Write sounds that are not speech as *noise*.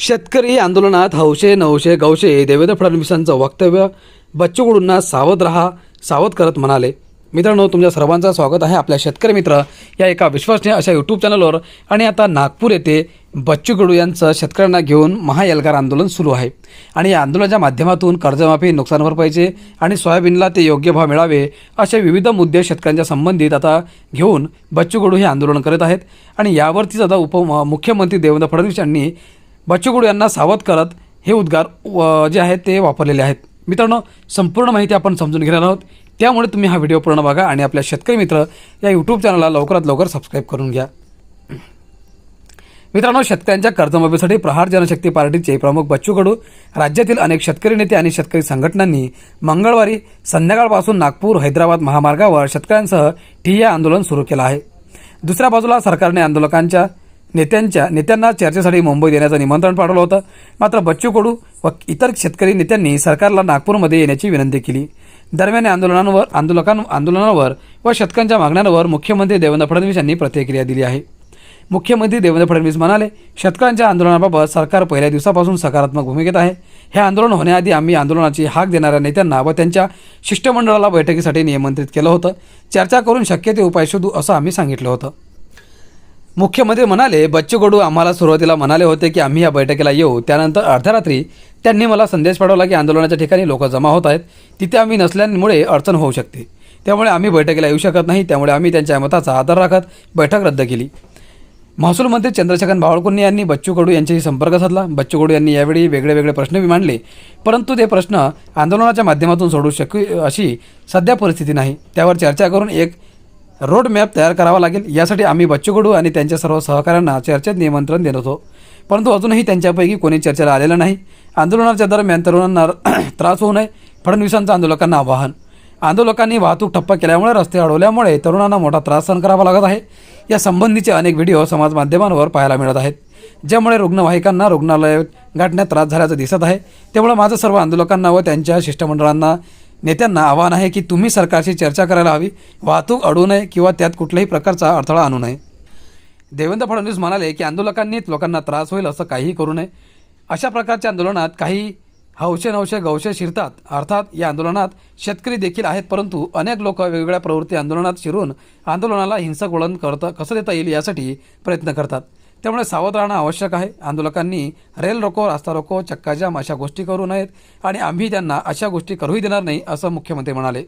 शेतकरी आंदोलनात हौशे नवशे गौशे देवेंद्र फडणवीसांचं वक्तव्य बच्चू कडूंना सावध रहा सावध करत म्हणाले. मित्रांनो तुमच्या सर्वांचं स्वागत आहे आपल्या शेतकरी मित्र या एका विश्वसनीय अशा यूट्यूब चॅनलवर आणि आता नागपूर येथे बच्चू कडू यांचं शेतकऱ्यांना घेऊन महाएल्गार आंदोलन सुरू आहे. आणि या आंदोलनाच्या माध्यमातून कर्जमाफी नुकसान भरपाईचे आणि सोयाबीनला ते योग्य भाव मिळावे असे विविध मुद्दे शेतकऱ्यांच्या संबंधित आता घेऊन बच्चू कडू हे आंदोलन करत आहेत. आणि यावरतीच आता उप मुख्यमंत्री देवेंद्र फडणवीस यांनी बच्चूकडू यांना सावध करत हे उद्गार व- जे आहेत ते वापरलेले आहेत. मित्रांनो संपूर्ण माहिती आपण समजून घेणार आहोत. त्यामुळे तुम्ही हा व्हिडिओ पूर्ण बघा आणि आपल्या शेतकरी मित्र या यूट्यूब चॅनलला लवकरात लवकर सबस्क्राईब करून घ्या. मित्रांनो शेतकऱ्यांच्या कर्जमाफीसाठी प्रहार जनशक्ती पार्टीचे प्रमुख बच्चू कडू राज्यातील अनेक शेतकरी नेते आणि शेतकरी संघटनांनी मंगळवारी संध्याकाळपासून नागपूर हैदराबाद महामार्गावर शेतकऱ्यांसह ठिय्या आंदोलन सुरू केलं आहे. दुसऱ्या बाजूला सरकारने आंदोलकांच्या नेत्यांच्या नेत्यांना चर्चेसाठी मुंबईत येण्याचं निमंत्रण पाठवलं होतं. मात्र बच्चू कडू व इतर शेतकरी नेत्यांनी सरकारला नागपूरमध्ये येण्याची विनंती केली. दरम्यान आंदोलनांवर आंदोलकां आंदोलनावर व शेतकऱ्यांच्या मागण्यांवर मुख्यमंत्री देवेंद्र फडणवीस यांनी प्रतिक्रिया दिली आहे. मुख्यमंत्री देवेंद्र फडणवीस म्हणाले शेतकऱ्यांच्या आंदोलनाबाबत सरकार पहिल्या दिवसापासून सकारात्मक भूमिकेत आहे. हे आंदोलन होण्याआधी आम्ही आंदोलनाची हाक देणाऱ्या नेत्यांना व त्यांच्या शिष्टमंडळाला बैठकीसाठी निमंत्रित केलं होतं. चर्चा करून शक्य ते उपाय शोधू असं आम्ही सांगितलं होतं. मुख्यमंत्री म्हणाले बच्चू कडू आम्हाला सुरुवातीला म्हणाले होते की आम्ही या बैठकीला येऊ. त्यानंतर अर्ध्या रात्री त्यांनी मला संदेश पाठवला की आंदोलनाच्या ठिकाणी लोक जमा होत आहेत. तिथे आम्ही नसल्यामुळे अडचण होऊ शकते. त्यामुळे आम्ही बैठकीला येऊ शकत नाही. त्यामुळे आम्ही त्यांच्या मताचा आदर राखत बैठक रद्द केली. महसूल मंत्री चंद्रशेखर बावळकुंनी यांनी बच्चू कडू यांच्याशी संपर्क साधला. बच्चू कडू यांनी यावेळी वेगळे वेगळे प्रश्न मांडले. परंतु ते प्रश्न आंदोलनाच्या माध्यमातून सोडू शकू अशी सध्या परिस्थिती नाही. त्यावर चर्चा करून एक रोड मॅप तयार करावा लागेल. यासाठी आम्ही बच्चूकडू आणि त्यांच्या सर्व सहकाऱ्यांना चर्चेत निमंत्रण देत होतो. परंतु अजूनही त्यांच्यापैकी कोणी चर्चेला आलेलं नाही. आंदोलनाच्या दरम्यान तरुणांना *clears throat* त्रास होऊ नये. फडणवीसांचं आंदोलकांना आवाहन. आंदोलकांनी वाहतूक ठप्प केल्यामुळे रस्ते अडवल्यामुळे तरुणांना मोठा त्रास सहन करावा लागत आहे. या संबंधीचे अनेक व्हिडिओ समाज माध्यमांवर पाहायला मिळत आहेत. ज्यामुळे रुग्णवाहिकांना रुग्णालय गाठण्यात त्रास झाल्याचं दिसत आहे. त्यामुळे माझं सर्व आंदोलकांना व त्यांच्या शिष्टमंडळांना नेत्यांना आवाहन आहे की तुम्ही सरकारशी चर्चा करायला हवी वाहतूक अडवू नये किंवा त्यात कुठल्याही प्रकारचा अडथळा आणू नये. देवेंद्र फडणवीस म्हणाले की आंदोलकांनीच लोकांना त्रास होईल असं काहीही करू नये. अशा प्रकारच्या आंदोलनात काही हौशे नवशे गवशे शिरतात. अर्थात या आंदोलनात शेतकरी देखील आहेत परंतु अनेक लोक वेगवेगळ्या प्रवृत्ती आंदोलनात शिरून आंदोलनाला हिंसक वळण करता कसं देता येईल यासाठी प्रयत्न करतात. त्यामुळे सावध राहणं आवश्यक आहे. आंदोलकांनी रेल रोको रास्ता रोको चक्काजाम अशा गोष्टी करू नयेत आणि आम्ही त्यांना अशा गोष्टी करूही देणार नाही असं मुख्यमंत्री म्हणाले.